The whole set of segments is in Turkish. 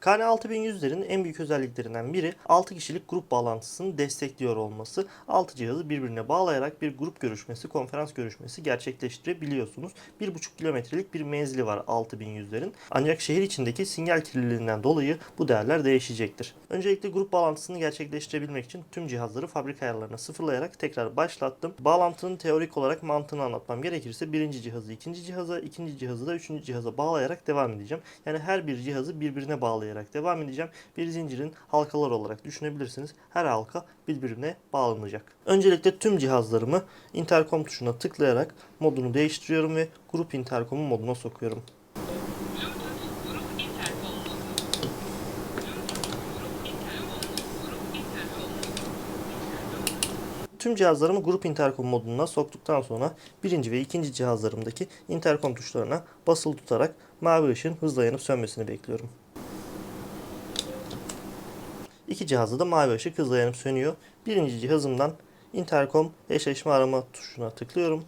KN 6100'lerin en büyük özelliklerinden biri 6 kişilik grup bağlantısını destekliyor olması. 6 cihazı birbirine bağlayarak bir grup görüşmesi, konferans görüşmesi gerçekleştirebiliyorsunuz. 1,5 kilometrelik bir menzili var 6100'lerin. Ancak şehir içindeki sinyal kirliliğinden dolayı bu değerler değişecektir. Öncelikle grup bağlantısını gerçekleştirebilmek için tüm cihazları fabrika ayarlarına sıfırlayarak tekrar başlattım. Bağlantının teorik olarak mantığını anlatmam gerekirse birinci cihazı ikinci cihaza, ikinci cihazı da üçüncü cihaza bağlayarak devam edeceğim. Yani her bir cihazı birbirine bağlayarak devam edeceğim. Bir zincirin halkalar olarak düşünebilirsiniz. Her halka birbirine bağlanacak. Öncelikle tüm cihazlarımı interkom tuşuna tıklayarak modunu değiştiriyorum ve grup interkomu moduna sokuyorum. Tüm cihazlarımı grup interkom moduna soktuktan sonra birinci ve ikinci cihazlarımdaki interkom tuşlarına basılı tutarak mavi ışığın hızla yanıp sönmesini bekliyorum. İki cihazda da mavi ışık hızla yanıp sönüyor. Birinci cihazımdan interkom eşleşme arama tuşuna tıklıyorum.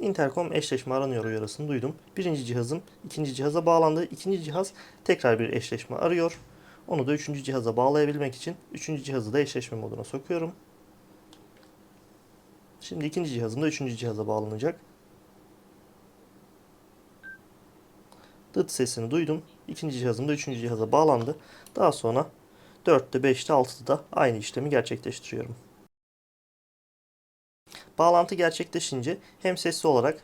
Interkom eşleşme aranıyor uyarısını duydum. Birinci cihazım ikinci cihaza bağlandı. İkinci cihaz tekrar bir eşleşme arıyor. Onu da üçüncü cihaza bağlayabilmek için üçüncü cihazı da eşleşme moduna sokuyorum. Şimdi ikinci cihazım da üçüncü cihaza bağlanacak. Dıt sesini duydum. İkinci cihazım da üçüncü cihaza bağlandı. Daha sonra 4'te, 5'te, 6'da da aynı işlemi gerçekleştiriyorum. Bağlantı gerçekleşince hem sesli olarak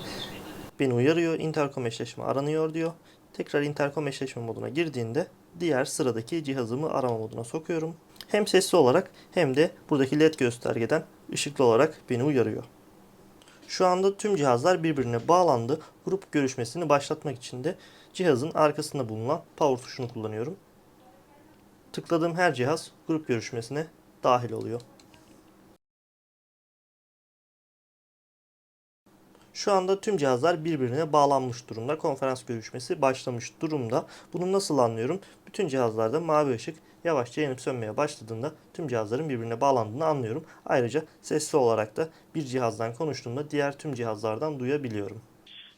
beni uyarıyor. Interkom eşleşme aranıyor diyor. Tekrar interkom eşleşme moduna girdiğinde diğer sıradaki cihazımı arama moduna sokuyorum. Hem sesli olarak hem de buradaki led göstergeden ışıklı olarak beni uyarıyor. Şu anda tüm cihazlar birbirine bağlandı. Grup görüşmesini başlatmak için de cihazın arkasında bulunan power tuşunu kullanıyorum. Tıkladığım her cihaz grup görüşmesine dahil oluyor. Şu anda tüm cihazlar birbirine bağlanmış durumda. Konferans görüşmesi başlamış durumda. Bunu nasıl anlıyorum? Bütün cihazlarda mavi ışık yavaşça yanıp sönmeye başladığında tüm cihazların birbirine bağlandığını anlıyorum. Ayrıca sesli olarak da bir cihazdan konuştuğumda diğer tüm cihazlardan duyabiliyorum.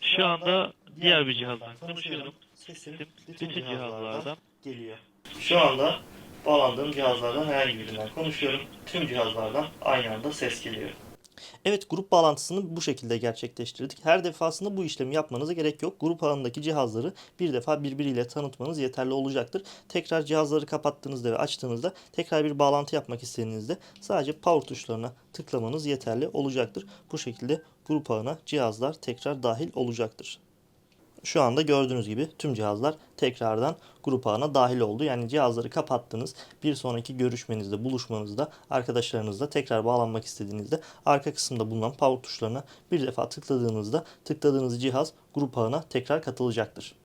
Şu anda diğer bir cihazdan konuşuyorum. Sesim Bütün cihazlardan geliyor. Şu anda bağlandığım cihazlardan herhangi birinden konuşuyorum. Tüm cihazlardan aynı anda ses geliyor. Evet grup bağlantısını bu şekilde gerçekleştirdik. Her defasında bu işlemi yapmanıza gerek yok. Grup ağındaki cihazları bir defa birbiriyle tanıtmanız yeterli olacaktır. Tekrar cihazları kapattığınızda ve açtığınızda tekrar bir bağlantı yapmak istediğinizde sadece power tuşlarına tıklamanız yeterli olacaktır. Bu şekilde grup ağına cihazlar tekrar dahil olacaktır. Şu anda gördüğünüz gibi tüm cihazlar tekrardan grup ağına dahil oldu. Yani cihazları kapattınız. Bir sonraki görüşmenizde, buluşmanızda, arkadaşlarınızla tekrar bağlanmak istediğinizde arka kısımda bulunan power tuşlarına bir defa tıkladığınızda tıkladığınız cihaz grup ağına tekrar katılacaktır.